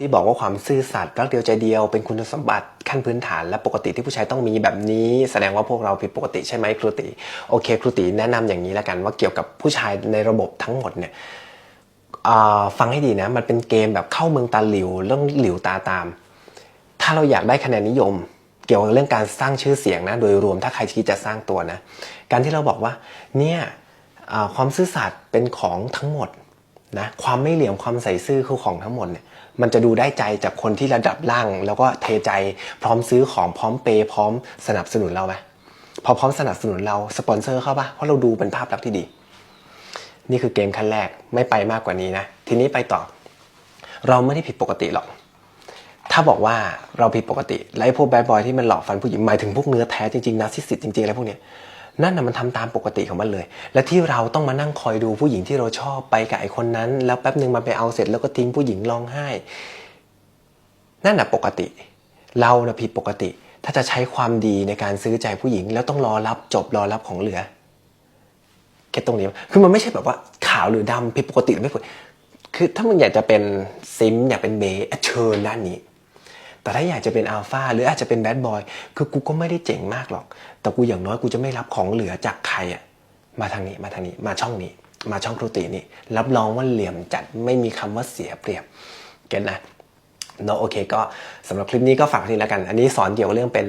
ที่บอกว่าความซื่อสัตย์รักเดียวใจเดียวเป็นคุณสมบัติขั้นพื้นฐานและปกติที่ผู้ชายต้องมีแบบนี้ แสดงว่าพวกเราผิดปกติใช่ไหมครูติโอเคครูติแนะนำอย่างนี้แล้วกันว่าเกี่ยวกับผู้ชายในระบบทั้งหมดเนี่ยฟังให้ดีนะมันเป็นเกมแบบเข้าเมืองตาหลิวเรื่องหลิวตาตาม ถ้าเราอยากได้คะแนนนิยม เกี่ยวกับเรื่องการสร้างชื่อเสียงนะโดยรวมถ้าใครคิดจะสร้างตัวนะการที่เราบอกว่าเนี่ยความซื่อสัตย์เป็นของทั้งหมด นะความไม่เหลี่ยมความใส่ซื่อคือของทั้งหมดเนี่ยมันจะดูได้ใจจากคนที่ระดับล่าง แล้วก็เทใจพร้อมซื้อของพร้อมเปย์พร้อมสนับสนุนเราไหมพอพร้อมสนับสนุนเราสปอนเซอร์เข้าปะเพราะเราดูเป็นภาพลักษณ์ที่ดี นี่คือเกมขั้นแรกไม่ไปมากกว่านี้นะ ทีนี้ไปต่อ เราไม่ได้ผิดปกติหรอก ถ้าบอกว่าเราผิดปกติและไอ้พวกแบดบอยที่มันหลอกฟันผู้หญิงหมายถึงพวกเนื้อแท้จริงๆนาซิสิตจริงๆอะไรพวกเนี้ย นั่นน่ะมันทำตามปกติของมันเลย และที่เราต้องมานั่งคอยดูผู้หญิงที่เราชอบไปกับไอ้คนนั้น แล้วแป๊บหนึ่งมันไปเอาเสร็จแล้วก็ทิ้งผู้หญิงร้องไห้ นั่นน่ะปกติ เราน่ะผิดปกติ ถ้าจะใช้ความดีในการซื้อใจผู้หญิง แล้วต้องรอรับจบรอรับของเหลือแค่ตรงนี้คือมันไม่ใช่แบบว่าขาวหรือดำผิดปกติหรือไม่ผิดคือถ้ามึงอยากจะเป็นซิมอยากเป็นเบย์เชิญด้านนี้ แต่ถ้าอยากจะเป็นอัลฟาหรืออาจจะเป็นแบดบอยคือกูก็ไม่ได้เจ๋งมากหรอก แต่กูอย่างน้อยกูจะไม่รับของเหลือจากใครอะมาทางนี้มาทางนี้มาช่องนี้ มาช่องครูตินี่รับรองว่าเหลี่ยมจัดไม่มีคำว่าเสียเปรียบเก็ตนะเนาะโอเคก็สำหรับคลิปนี้ก็ฝากทีแล้วกัน อันนี้สอนเกี่ยวกับเรื่องเป็น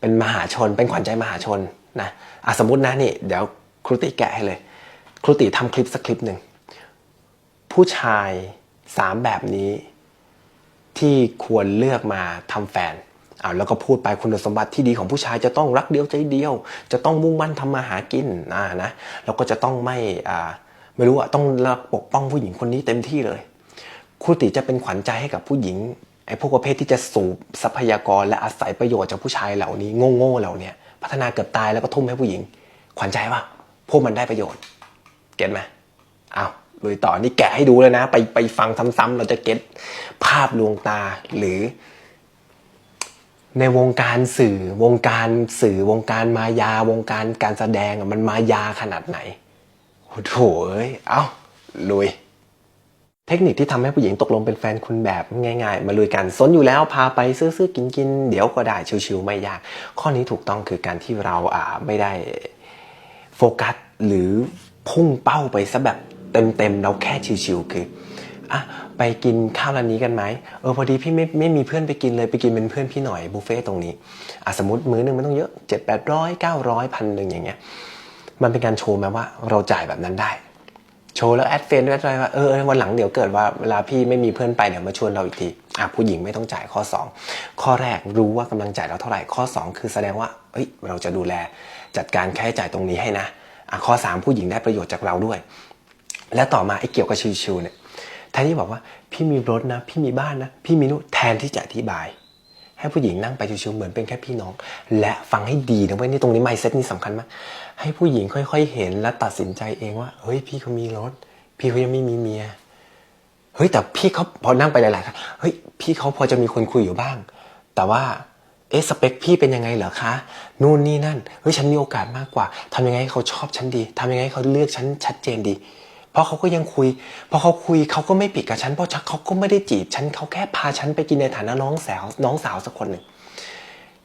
เป็นมหาชน เป็นขวัญใจมหาชนนะอะสมมตินะนี่เดี๋ยวครูติแกะให้เลย ครูติทำคลิปสักคลิปหนึ่งผู้ชายสามแบบนี้ ที่ควรเลือกมาทำแฟนอาแล้วก็พูดไปคุณสมบัติที่ดีของผู้ชายจะต้องรักเดียวใจเดียว จะต้องมุ่งมั่นทำมาหากินอ่านะแล้วก็จะต้องไม่อ่าไม่รู้อะต้องปกป้องผู้หญิงคนนี้เต็มที่เลยครูติจะเป็นขวัญใจให้กับผู้หญิงไอ้พวกประเภทที่จะสูบทรัพยากรและอาศัยประโยชน์จากผู้ชายเหล่านี้โง่ๆเหล่านี้พัฒนาเกือบตายแล้วก็ทุ่มให้ผู้หญิง ขวัญใจว่าพวกมันได้ประโยชน์ เก็ตไหมอ้าว ลุยต่อนี่แกะให้ดูเลยนะ ไปไปฟังซ้ำๆเราจะเก็ตภาพลวงตาหรือ ในวงการสื่อวงการสื่อวงการมายาวงการการแสดงมันมายาขนาดไหนโอ้โถเอ้ยเอ้าลุยเทคนิคที่ทำให้ผู้หญิงตกลงเป็นแฟนคุณแบบง่ายๆ มาลุยกันสนอยู่แล้วพาไปซื้อๆกินๆ เดี๋ยวก็ได้ชิวๆไม่ยาก ข้อนี้ถูกต้องคือการที่เราอ่าไม่ได้โฟกัสหรือพุ่งเป้าไปซะแบบ เต็มๆเราแค่ชิวๆคืออะไปกินข้าวร้านนี้กันไหมเออพอดีพี่ไม่ไม่มีเพื่อนไปกินเลยไปกินเป็นเพื่อนพี่หน่อยบุฟเฟ่ต์ตรงนี้อะสมมติมื้อหนึงมันต้องเยอะเจ็ดแปดร้อยเก้าร้อยพันหนึ่งอย่างเงี้ยมันเป็นการโชว์ไหมว่าเราจ่ายแบบนั้นได้ โชว์แล้วแอดเฟนด้วยอะไรว่าเออวันหลังเดี๋ยวเกิดว่าเวลาพี่ไม่มีเพื่อนไปเดี๋ยวมาชวนเราอีกทีอะผู้หญิงไม่ต้องจ่ายข้อ 2 ข้อแรกรู้ว่ากำลังจ่ายเราเท่าไหร่ข้อ 2 คือแสดงว่าเอ้ยเราจะดูแลจัดการค่าใช้จ่ายตรงนี้ให้นะอะข้อ 3 ผู้หญิงได้ประโยชน์จากเราด้วย และต่อมาไอ้เกี่ยวกับชิวๆเนี่ยแทนที่บอกว่าพี่มีรถนะ พี่มีบ้านนะ พี่มีนู่แทนที่จะอธิบาย ให้ผู้หญิงนั่งไปชิวๆเหมือนเป็นแค่พี่น้อง และฟังให้ดีนะเว้ยนี่ตรงนี้ไมเซ็ตนี่สำคัญมากให้ผู้หญิงค่อย ๆ เห็นและตัดสินใจเองว่าเฮ้ยพี่เขามีรถ พี่เขายังไม่มีเมียเฮ้ยแต่พี่เขาพอนั่งไปหลายๆครั้งเฮ้ยพี่เขาพอจะมีคนคุยอยู่บ้าง แต่ว่าเอ๊ะสเปคพี่เป็นยังไงเหรอคะนู่นนี่นั่นเฮ้ยฉันมีโอกาสมากกว่าทำยังไงให้เขาชอบฉันดีทำยังไงให้เขาเลือกฉันชัดเจนดี เพราะเขาก็ยังคุยพอเขาคุยเขาก็ไม่ปิดกับฉัน เพราะเขาก็ไม่ได้จีบฉันเขาแค่พาฉันไปกินในฐานะน้องสาวน้องสาวสักคนหนึ่ง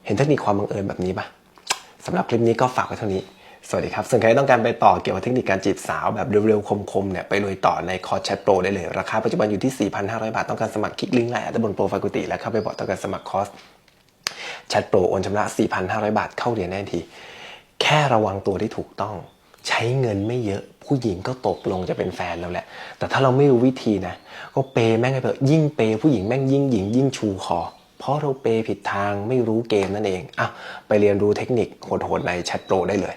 เห็นเทคนิคความบังเอิญแบบนี้ปะสำหรับคลิปนี้ก็ฝากไว้เท่านี้ สวัสดีครับส่วนใครต้องการไปต่อเกี่ยวกับเทคนิคการจีบสาวแบบเร็วๆคมๆเนี่ยไปลุยต่อในคอร์สแชทโปรได้เลย ราคาปัจจุบันอยู่ที่ 4,500 บาท ต้องการสมัครคลิกลิงก์ไลน์อัตบนโปรไฟล์กุฏิและเข้าไปบอกต้องการสมัครคอร์สแชทโปรโอนชำระ 4,500 บาทเข้าเรียนได้ทันที แค่ระวังตัวที่ถูกต้อง ใช้เงินไม่เยอะผู้หญิงก็ตกลงจะเป็นแฟนเราแหละ แต่ถ้าเราไม่รู้วิธีนะ ก็เปย์แม่งไปเถอะยิ่งเปย์ผู้หญิงแม่งยิ่งหญิงยิ่งชูคอเพราะเราเปย์ผิดทางไม่รู้เกมนั่นเองอะไปเรียนรู้เทคนิคโหดๆในแชทโปรได้เลย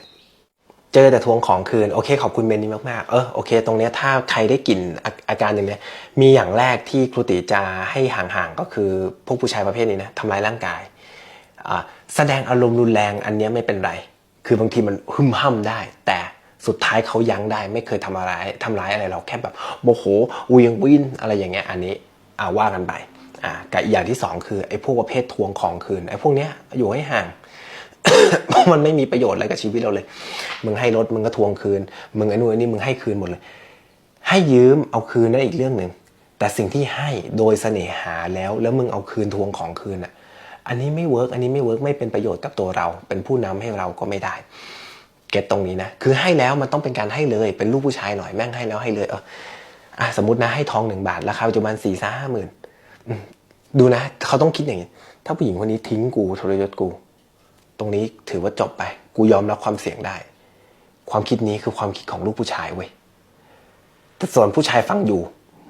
เจอแต่ทวงของคืน โอเค ขอบคุณเมนนี้มากๆ เออโอเค ตรงเนี้ยถ้าใครได้กลิ่นอาอาการอย่างเนี้ยมีอย่างแรกที่ครูติจะให้ห่างๆ ก็คือพวกผู้ชายประเภทนี้นะทำร้ายร่างกายอ่าแสดงอารมณ์รุนแรงอันเนี้ยไม่เป็นไร คือบางทีมันหึมห้ำได้ แต่ สุดท้ายเขายั้งได้ไม่เคยทำอะไรทำร้ายอะไรเราแค่แบบโมโหเวียงวินอะไรอย่างเงี้ยอันนี้อ่าว่ากันไปอ่ากับอย่างที่สองคือไอ้พวกประเภททวงของคืนไอ้พวกเนี้ยอยู่ให้ห่างมันไม่มีประโยชน์อะไรกับชีวิตเราเลย มึงให้รถมึงก็ทวงคืน มึงไอ้นู่นไอ้นี่มึงให้คืนหมดเลย ให้ยืมเอาคืนนั่นอีกเรื่องหนึ่งแต่สิ่งที่ให้โดยเสน่หาแล้วแล้วมึงเอาคืนทวงของคืนอะอันนี้ไม่เวิร์กอันนี้ไม่เวิร์กไม่เป็นประโยชน์กับตัวเรา เป็นผู้นำให้เราก็ไม่ได้ เก็ตตรงนี้นะ คือให้แล้วมันต้องเป็นการให้เลย เป็นลูกผู้ชายหน่อยแม่งให้แล้วให้เลยเอออะสมมตินะให้ทองหนึ่งบาทราคาปัจจุบันสี่สห้าหมื่นดูนะ เขาต้องคิดอย่างนี้ ถ้าผู้หญิงคนนี้ทิ้งกูทรยศกู ตรงนี้ถือว่าจบไป กูยอมรับความเสี่ยงได้ ความคิดนี้คือความคิดของลูกผู้ชายเว้ยแต่ส่วนผู้ชายฟังอยู่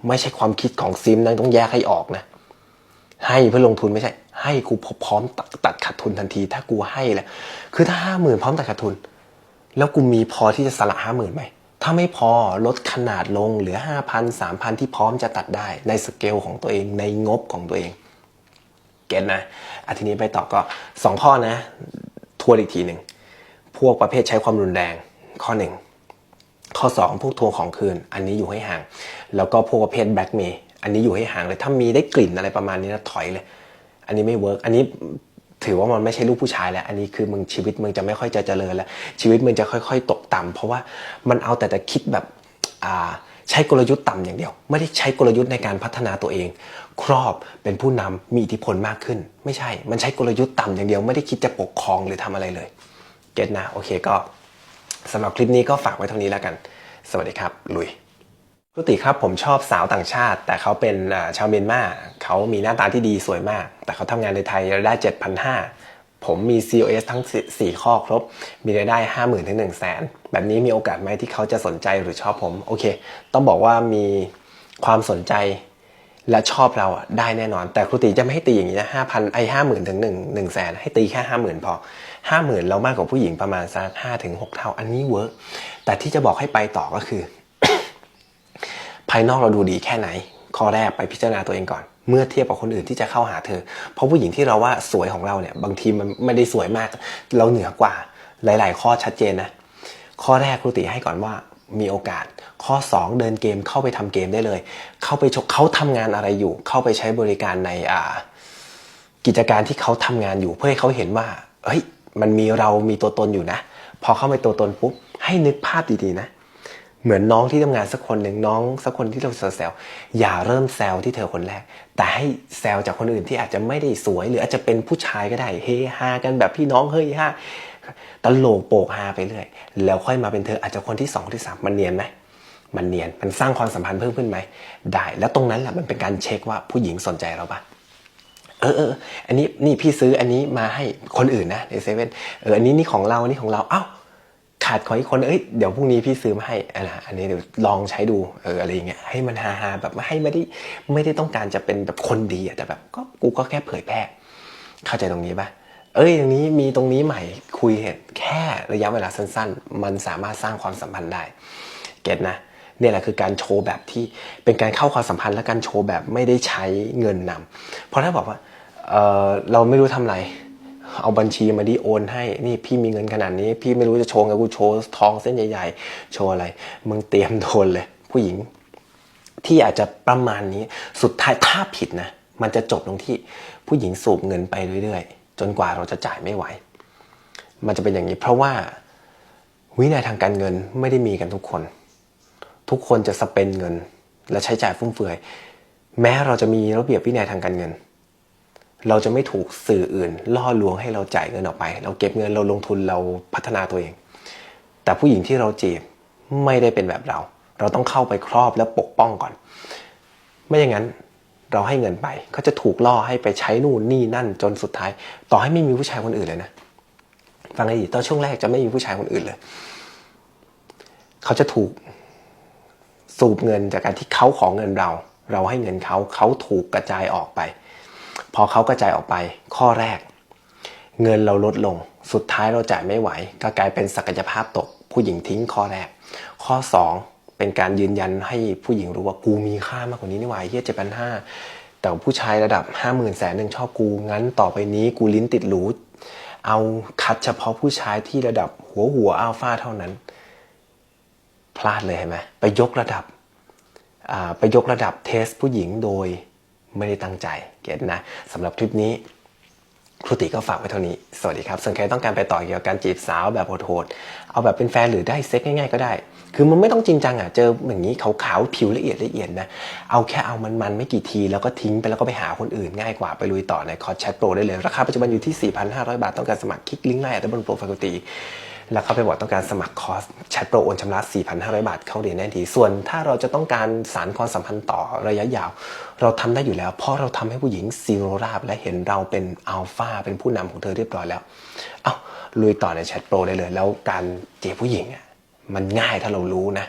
ไม่ใช่ความคิดของซิมนะต้องแยกให้ออกนะให้เพื่อลงทุนไม่ใช่ ให้กูพร้อมตัดตัดขาดทุนทันที ถ้ากูให้แหละคือถ้าห้าหมื่นพร้อมตัดขาดทุน แล้วกูมีพอที่จะสละห้าหมื่นไหม ถ้าไม่พอลดขนาดลงเหลือห้าพันสามพันที่พร้อมจะตัดได้ในสเกลของตัวเองในงบของตัวเอง เก็ตนะอาทีนี้ไปต่อก็สองข้อนะทวนอีกทีหนึ่ง พวกประเภทใช้ความรุนแรงข้อหนึ่งข้อ 2 พวกทวงของคืน อันนี้อยู่ให้ห่าง แล้วก็พวกประเภทแบล็กเมย์อันนี้อยู่ให้ห่างเลย ถ้ามีได้กลิ่นอะไรประมาณนี้นะถอยเลย อันนี้ไม่เวิร์กอันนี้ ถือว่ามันไม่ใช่ลูกผู้ชายแล้ว อันนี้คือมึงชีวิตมึงจะไม่ค่อยจะเจริญแล้ว ชีวิตมึงจะค่อย ๆ ตกต่ำเพราะว่ามันเอาแต่แต่คิดแบบอ่าใช้กลยุทธ์ต่ำอย่างเดียว ไม่ได้ใช้กลยุทธ์ในการพัฒนาตัวเอง ครอบเป็นผู้นำมีอิทธิพลมากขึ้น ไม่ใช่ มันใช้กลยุทธ์ต่ำอย่างเดียว ไม่ได้คิดจะปกครองหรือทำอะไรเลยเก็ตนะโอเคก็สำหรับคลิปนี้ก็ฝากไว้เท่านี้แล้วกัน สวัสดีครับลุย กติครับผมชอบสาวต่างชาติ แต่เขาเป็นชาวเมียนมาเขามีหน้าตาที่ดีสวยมาก แต่เขาทำงานในไทยรายได้ 7,500 ผมมี COS ทั้ง 4 ข้อครบ มีรายได้ 50,000ถึง1 0 0 0 0แสนแบบนี้มีโอกาสไหมที่เขาจะสนใจหรือชอบผม โอเค ต้องบอกว่ามีความสนใจและชอบเราอะได้แน่นอน แต่ครูตีจะไม่ให้ตีอย่างนี้นะห้าพันไอ้ห้าหมื่นถึงหนึ่งหนึ่งแสนให้ตีแค่ห้าหมื่นพอห้าหมื่นเรามากกว่าผู้หญิงประมาณสักห้าถึงหกเท่าอันนี้เวิร์กแต่ที่จะบอกให้ไปต่อก็คือ ภายนอกเราดูดีแค่ไหน ข้อแรกไปพิจารณาตัวเองก่อน เมื่อเทียบกับคนอื่นที่จะเข้าหาเธอ เพราะผู้หญิงที่เราว่าสวยของเราเนี่ยบางทีมันไม่ได้สวยมาก เราเหนือกว่าหลาย ๆ ข้อชัดเจนนะ ข้อแรกครูติให้ก่อนว่ามีโอกาส ข้อ 2 เดินเกมเข้าไปทำเกมได้เลย เข้าไปชกเขาทำงานอะไรอยู่ เข้าไปใช้บริการในอ่ากิจการที่เขาทำงานอยู่เพื่อให้เขาเห็นว่าเฮ้ยมันมีเรามีตัวตนอยู่นะ พอเข้าไปตัวตนปุ๊บให้นึกภาพดีๆนะ เหมือนน้องที่ทำงานสักคนหนึ่งน้องสักคนที่เราแซวๆอย่าเริ่มแซวที่เธอคนแรก แต่ให้แซวจากคนอื่นที่อาจจะไม่ได้สวย หรืออาจจะเป็นผู้ชายก็ได้เฮฮากันแบบพี่น้องเฮ้ยฮาตลกโปกฮาไปเรื่อยแล้วค่อยมาเป็นเธออาจจะคนที่สองที่สามมันเนียนไหมมันเนียนมันสร้างความสัมพันธ์เพิ่มขึ้นไหมได้ แล้วตรงนั้นแหละมันเป็นการเช็คว่าผู้หญิงสนใจเราปะเออเอออันนี้นี่พี่ซื้ออันนี้มาให้คนอื่นนะในเซเว่นเอออันนี้นี่ของเราอันนี้ของเราเอ้า ขาดขออีกคนเอ้ยเดี๋ยวพรุ่งนี้พี่ซื้อมาให้อันนะอันนี้เดี๋ยวลองใช้ดูเอออะไรอย่างเงี้ยให้มันฮาฮาๆแบบให้ไม่ได้ไม่ได้ต้องการจะเป็นแบบคนดีอะแต่แบบก็กูก็แค่เผยแพร่เข้าใจตรงนี้ปะเอ้ยตรงนี้มีตรงนี้ใหม่คุยเหตุแค่ระยะเวลาสั้น ๆ มันสามารถสร้างความสัมพันธ์ได้ เก็ตนะเนี่ยแหละคือการโชว์แบบที่เป็นการเข้าความสัมพันธ์และการโชว์แบบไม่ได้ใช้เงินนำเพราะถ้าบอกว่าเออเราไม่รู้ทำอะไร เอาบัญชีมาดิโอนให้นี่พี่มีเงินขนาดนี้ พี่ไม่รู้จะโชว์ไงกูโชว์ทองเส้นใหญ่ๆ โชว์อะไร มึงเตรียมโดนเลย ผู้หญิง ที่อาจจะประมาณนี้สุดท้ายถ้าผิดนะ มันจะจบตรงที่ผู้หญิงสูบเงินไปเรื่อยๆ จนกว่าเราจะจ่ายไม่ไหว มันจะเป็นอย่างนี้ เพราะว่าวินัยทางการเงินไม่ได้มีกันทุกคน ทุกคนจะสเปนเงิน และใช้จ่ายฟุ่มเฟือย แม้เราจะมีระเบียบวินัยทางการเงิน เราจะไม่ถูกสื่ออื่น ล่อลวงให้เราจ่ายเงินออกไป เราเก็บเงินเราลงทุนเราพัฒนาตัวเอง แต่ผู้หญิงที่เราจีบไม่ได้เป็นแบบเรา เราต้องเข้าไปครอบและปกป้องก่อน ไม่อย่างนั้นเราให้เงินไปก็จะถูกล่อให้ไปใช้นู่นนี่นั่นจนสุดท้าย ต่อให้ไม่มีผู้ชายคนอื่นเลยนะฟังให้ดีตอนช่วงแรกจะไม่มีผู้ชายคนอื่นเลย เขาจะถูกสูบเงินจากการที่เขาขอเงินเรา เราให้เงินเขาเขาถูกกระจายออกไป พอเขากระจายออกไปข้อแรก เงินเราลดลง สุดท้ายเราจ่ายไม่ไหว ก็กลายเป็นศักยภาพตก ผู้หญิงทิ้งข้อแรก ข้อสองเป็นการยืนยันให้ผู้หญิงรู้ว่ากูมีค่ามากกว่านี้นี่หว่าเฮียเจ็ดพันห้าแต่ผู้ชายระดับห้าหมื่นแสนหนึ่งชอบกูงั้นต่อไปนี้กูลิ้นติดหรูเอาคัดเฉพาะผู้ชายที่ระดับหัวหัวอัลฟาเท่านั้น พลาดเลยเห็นไหมไปยกระดับไปยกระดับเทสผู้หญิงโดย ไม่ได้ตั้งใจเก็ตนะสำหรับคลิปนี้ครูติก็ฝากไว้เท่านี้ สวัสดีครับส่วนใครต้องการไปต่อเกี่ยวกับการจีบสาวแบบโหดๆ เอาแบบเป็นแฟนหรือได้เซ็กง่ายๆก็ได้ คือมันไม่ต้องจริงจังอะ เจออย่างนี้ขาวๆ ผิวละเอียดละเอียดนะ เอาแค่เอามันๆ ไม่กี่ที แล้วก็ทิ้งไปแล้วก็ไปหาคนอื่นง่ายกว่าไปลุยต่อในคอร์สแชทโปรได้เลย ราคาปัจจุบันอยู่ที่ 4,500 บาท ต้องการสมัครคลิกลิงก์ไลน์ด้านบนโปรไฟล์ครูติ แล้วเข้าไปบอกต้องการสมัครคอร์สแชทโปรโอนชำระ 4,500 บาท เข้าเรียนแน่นที ส่วนถ้าเราจะต้องการสารความสัมพันธ์ต่อระยะยาว เราทำได้อยู่แล้ว เพราะเราทำให้ผู้หญิงซีโรราบ และเห็นเราเป็นอัลฟาเป็นผู้นำของเธอเรียบร้อยแล้ว เอาลุยต่อในแชทโปรได้เลย แล้วการเจีบผู้หญิงอะมันง่ายถ้าเรารู้นะ